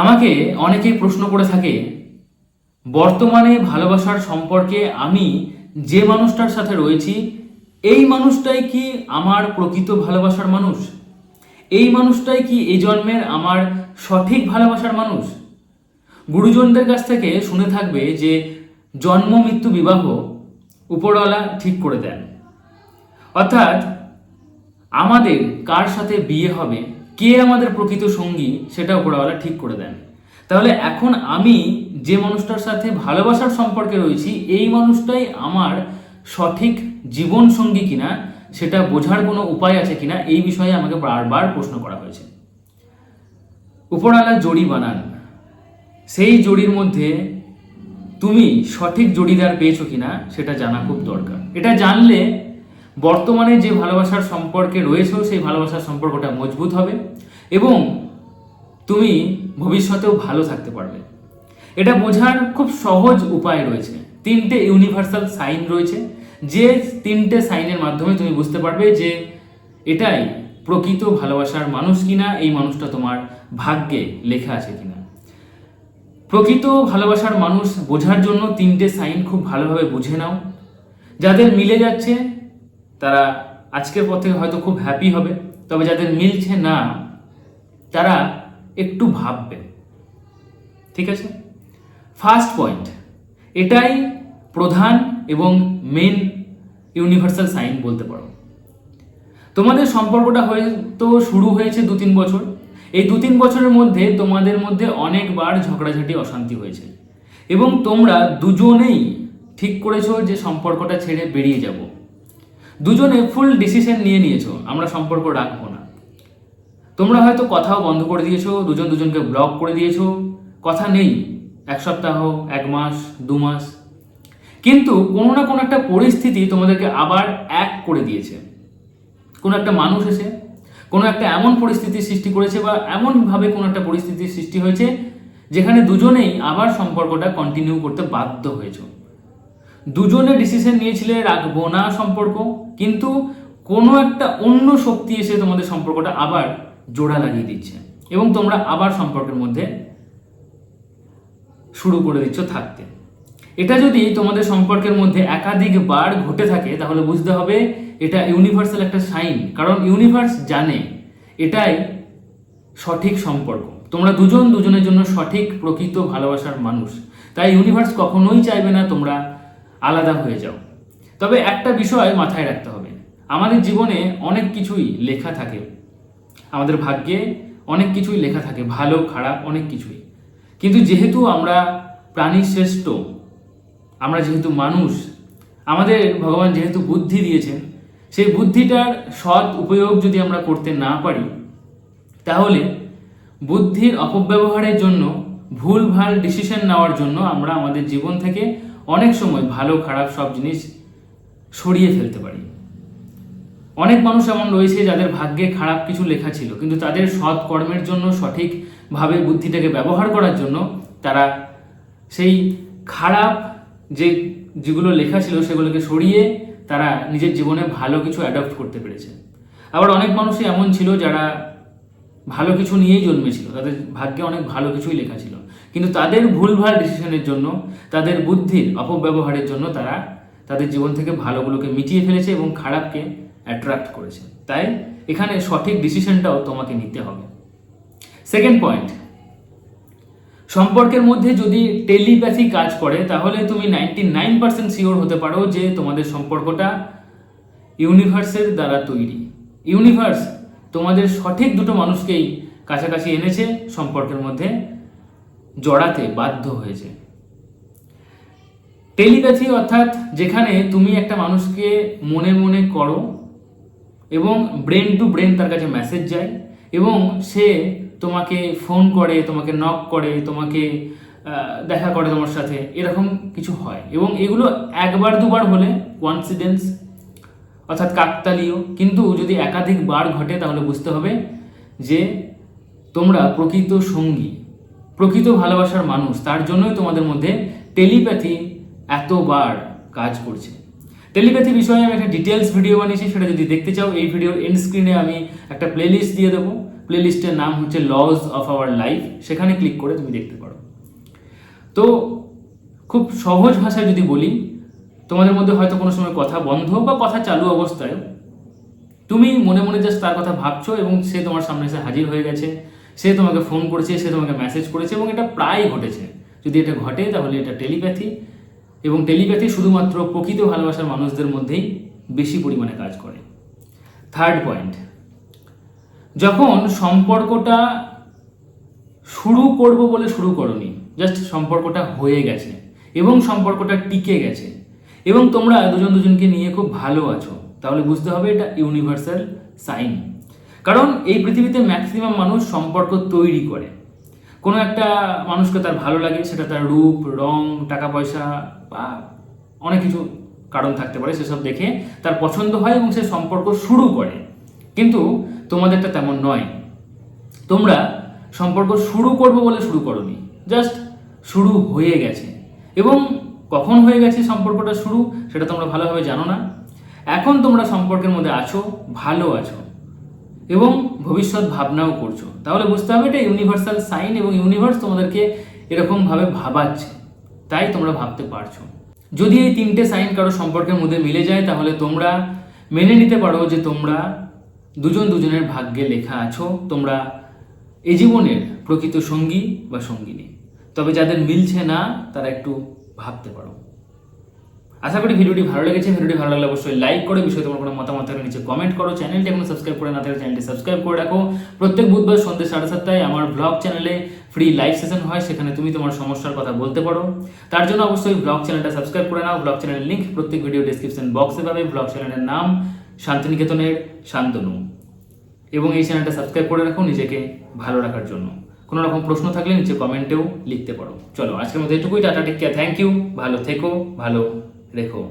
আমাকে অনেকেই প্রশ্ন করে থাকে, বর্তমানে ভালোবাসার সম্পর্কে আমি যে মানুষটার সাথে রয়েছি, এই মানুষটাই কি আমার প্রকৃত ভালোবাসার মানুষ? এই মানুষটাই কি এই জন্মের আমার সঠিক ভালোবাসার মানুষ? গুরুজনদের কাছ থেকে শুনে থাকবে যে, জন্ম, মৃত্যু, বিবাহ উপরওয়ালা ঠিক করে দেন। অর্থাৎ, আমাদের কার সাথে বিয়ে হবে? কে আমাদের প্রকৃত সঙ্গী সেটা উপরওয়ালা ঠিক করে দেন। তাহলে এখন আমি যে মানুষটার সাথে ভালোবাসার সম্পর্কে রয়েছি, এই মানুষটাই আমার সঠিক জীবন সঙ্গী কিনা সেটা বোঝার কোনো উপায় আছে কিনা, এই বিষয়ে আমাকে বারবার প্রশ্ন করা হয়েছে। উপরওয়ালা জড়ি বানান। সেই জড়ির মধ্যে তুমি সঠিক জড়িদার পেয়েছ কিনা সেটা জানা খুব দরকার। এটা জানলে বর্তমানে যে ভালোবাসার সম্পর্কে রয়েছে সেই ভালোবাসার সম্পর্কটা মজবুত হবে এবং তুমি ভবিষ্যতেও ভালো থাকতে পারবে। এটা বোঝার খুব সহজ উপায় রয়েছে। তিনটে ইউনিভার্সাল সাইন রয়েছে। যে তিনটে সাইনের মাধ্যমে তুমি বুঝতে পারবে যে এটাই প্রকৃত ভালোবাসার মানুষ কিনা, এই মানুষটা তোমার ভাগ্যে লেখা আছে কিনা। প্রকৃত ভালোবাসার মানুষ বোঝার জন্য তিনটে সাইন খুব ভালোভাবে বুঝে নাও। যাদের মিলে যাচ্ছে তারা আজকের পর থেকে হয়তো খুব হ্যাপি হবে, তবে যাদের মিলছে না, তারা একটু ভাববে ঠিক আছে? ফার্স্ট পয়েন্ট এটাই প্রধান এবং মেন ইউনিভার্সাল সাইন বলতে পারো। তোমাদের সম্পর্কটা হয়তো শুরু হয়েছে দু তিন বছর। এই দু তিন বছরের মধ্যে তোমাদের মধ্যে অনেকবার ঝগড়াঝাটি, অশান্তি হয়েছে। এবং তোমরা দুজনেই ঠিক করেছ যে সম্পর্কটা ছেড়ে বেরিয়ে যাব। দুজনে ফুল ডিসিশন নিয়ে নিয়েছো, আমরা সম্পর্ক রাখব না। তোমরা হয়তো কথাও বন্ধ করে দিয়েছ, দুজন দুজনকে ব্লক করে দিয়েছ, কথা নেই, এক সপ্তাহ, এক মাস, দু মাস। কিন্তু কোনো না কোনো একটা পরিস্থিতি তোমাদেরকে আবার এক করে দিয়েছে। কোনো একটা মানুষ এসে, কোনো একটা এমন পরিস্থিতির সৃষ্টি করেছে বা এমনভাবে কোনো একটা পরিস্থিতির সৃষ্টি হয়েছে, যেখানে দুজনেই আবার সম্পর্কটা কন্টিনিউ করতে বাধ্য হয়েছে। দুজনে ডিসিশন নিয়েছিলে রাখব না সম্পর্ক, কিন্তু কোনো একটা অন্য শক্তি এসে তোমাদের সম্পর্কটা আবার জোড়া লাগিয়ে দিচ্ছে এবং তোমরা আবার সম্পর্কের মধ্যে শুরু করে দিচ্ছ থাকতে। এটা যদি তোমাদের সম্পর্কের মধ্যে একাধিকবার ঘটে থাকে, তাহলে বুঝতে হবে এটা ইউনিভার্সাল একটা সাইন কারণ ইউনিভার্স জানে এটাই সঠিক সম্পর্ক। তোমরা দুজন দুজনের জন্য সঠিক প্রকৃত ভালোবাসার মানুষ। তাই ইউনিভার্স কখনোই চাইবে না তোমরা আলাদা হয়ে যাও। তবে একটা বিষয় মাথায় রাখতে হবে। আমাদের জীবনে অনেক কিছুই লেখা থাকে। আমাদের ভাগ্যে অনেক কিছুই লেখা থাকে, ভালো, খারাপ অনেক কিছুই। কিন্তু যেহেতু আমরা প্রাণী শ্রেষ্ঠ, আমরা যেহেতু মানুষ, আমাদের ভগবান যেহেতু বুদ্ধি দিয়েছেন, সেই বুদ্ধিটার সৎ উপয়োগ যদি আমরা করতে না পারি, তাহলে বুদ্ধির অপব্যবহারের জন্য ভুল ভালো ডিসিশন নেওয়ার জন্য আমরা আমাদের জীবন থেকে অনেক সময় ভালো, খারাপ সব জিনিস সরিয়ে ফেলতে পারি। অনেক মানুষ এমন রয়েছে যাদের ভাগ্যে খারাপ কিছু লেখা ছিল, কিন্তু তাদের সৎ কর্মের জন্য, সঠিকভাবে বুদ্ধিটাকে ব্যবহার করার জন্য তারা সেই খারাপ যে, যেগুলো লেখা ছিল সেগুলোকে সরিয়ে তারা নিজের জীবনে ভালো কিছু অ্যাডপ্ট করতে পেরেছে। আবার অনেক মানুষই এমন ছিল যারা ভালো কিছু নিয়েই জন্মেছিল, তাদের ভাগ্যে অনেক ভালো কিছুই লেখা ছিল। কিন্তু তাদের ভুলভাল ডিসিশনের জন্য, তাদের বুদ্ধির অপব্যবহারের জন্য তারা তাদের জীবন থেকে ভালোগুলোকে মিটিয়ে ফেলেছে এবং খারাপকে অ্যাট্রাক্ট করেছে। তাই এখানে সঠিক ডিসিশনটাও তোমাকে নিতে হবে। সেকেন্ড পয়েন্ট সম্পর্কের মধ্যে যদি টেলিপ্যাথি কাজ করে, তাহলে তুমি নাইনটি নাইন পার্সেন্ট শিওর হতে পারো যে তোমাদের সম্পর্কটা ইউনিভার্সের দ্বারা তৈরি। ইউনিভার্স তোমাদের সঠিক দুটো মানুষকেই কাছাকাছি এনেছে সম্পর্কের মধ্যে। জড়াতে বাধ্য হয়েছে। টেলিপ্যাথি অর্থাৎ যেখানে তুমি একটা মানুষকে মনে মনে করো এবং ব্রেন টু ব্রেন তার কাছে মেসেজ যায় এবং সে তোমাকে ফোন করে, তোমাকে নক করে, তোমাকে দেখা করে তোমার সাথে, এরকম কিছু হয় এবং এগুলো একবার দুবার হলে কনসিডেন্স অর্থাৎ কাকতালীয়। কিন্তু যদি একাধিকবার ঘটে তাহলে বুঝতে হবে যে তোমরা প্রকৃত সঙ্গী। প্রকৃত ভালোবাসার মানুষ, তার জন্যই তোমাদের মধ্যে টেলিপ্যাথি এতবার কাজ করছে। টেলিপ্যাথি বিষয়ে আমি একটা ডিটেলস ভিডিও বানিয়েছি, সেটা যদি দেখতে চাও, এই ভিডিওর এন্ড স্ক্রিনে আমি একটা প্লেলিস্ট দিয়ে দেবো। প্লেলিস্টের নাম হচ্ছে লজ অফ আওয়ার লাইফ সেখানে ক্লিক করে তুমি দেখতে পারো। তো খুব সহজ ভাষায় যদি বলি, তোমাদের মধ্যে হয়তো কোনো সময় কথা বন্ধ বা কথা চালু অবস্থায়, তুমি মনে মনে জাস্ট তার কথা ভাবছ এবং সে তোমার সামনে এসে হাজির হয়ে গেছে। সে তোমাকে ফোন করেছে, সে তোমাকে মেসেজ করেছে এবং এটা প্রায় ঘটেছে। যদি এটা ঘটে, তাহলে এটা টেলিপ্যাথি এবং টেলিপ্যাথি শুধুমাত্র প্রকৃত ভালোবাসার মানুষদের মধ্যেই বেশি পরিমাণে কাজ করে। থার্ড পয়েন্ট যখন সম্পর্কটা শুরু করব বলে শুরু করনি জাস্ট সম্পর্কটা হয়ে গেছে এবং সম্পর্কটা টিকে গেছে এবং তোমরা দুজন দুজনকে নিয়ে খুব ভালো আছো, তাহলে বুঝতে হবে এটা ইউনিভার্সাল সাইন কারণ এই পৃথিবীতে ম্যাক্সিমাম মানুষ সম্পর্ক তৈরি করে। কোনো একটা মানুষকে তার ভালো লাগে, সেটা তার রূপ, রং, টাকা, পয়সা বা অনেক কিছু কারণ থাকতে পারে, সেসব দেখে তার পছন্দ হয় এবং সে সম্পর্ক শুরু করে। কিন্তু তোমাদেরটা তেমন নয়। তোমরা সম্পর্ক শুরু করব বলে শুরু করনি জাস্ট শুরু হয়ে গেছে। এবং কখন হয়ে গেছে সম্পর্কটা শুরু, সেটা তোমরা ভালোভাবে জানো না। এখন তোমরা সম্পর্কের মধ্যে আছো, ভালো আছো। এবং ভবিষ্যৎ ভাবনাও করছ। তাহলে বুঝতে হবে এটা ইউনিভার্সাল সাইন এবং ইউনিভার্স তোমাদেরকে এরকমভাবে ভাবাচ্ছে। তাই তোমরা ভাবতে পারছ। যদি এই তিনটে সাইন কারও সম্পর্কের মধ্যে মিলে যায়, তাহলে তোমরা মেনে নিতে পারো যে তোমরা দুজন দুজনের ভাগ্যে লেখা আছো। তোমরা এই জীবনের প্রকৃত সঙ্গী বা সঙ্গিনী। তবে যাদের মিলছে না, তারা একটু ভাবতে পারো। আশা করি ভিডিওটি ভালো লেগেছে। ভিডিওটি ভালো লাগলে অবশ্যই লাইক করে বিষয়ে তোমার কোনো মতামত থাকলে নিচে কমেন্ট করো। চ্যানেলটি এখনও সাবস্ক্রাইব করে না থাকলে চ্যানেলটি সাবস্ক্রাইব করে রাখো। প্রত্যেক বুধবার সন্ধ্যে সাড়ে সাতটায় আমার ব্লগ চ্যানেলে ফ্রি লাইভ সেশন হয়। সেখানে তুমি তোমার সমস্যার কথা বলতে পারো। তার জন্য অবশ্যই ব্লগ চ্যানেলটা সাবস্ক্রাইব করে নাও। ব্লগ চ্যানেলের লিঙ্ক প্রত্যেক ভিডিও ডিসক্রিপশন বক্সে পাবে। ব্লগ চ্যানেলের নাম শান্তিনিকেতনের শান্তনু। এবং এই চ্যানেলটা সাবস্ক্রাইব করে রাখো নিজেকে ভালো রাখার জন্য। কোনো রকম প্রশ্ন থাকলে নিচে কমেন্টেও লিখতে পারো। চলো, আজকের মধ্যে এটুকুই। Tata take care thank you ভালো থেকো, ভালো রেখো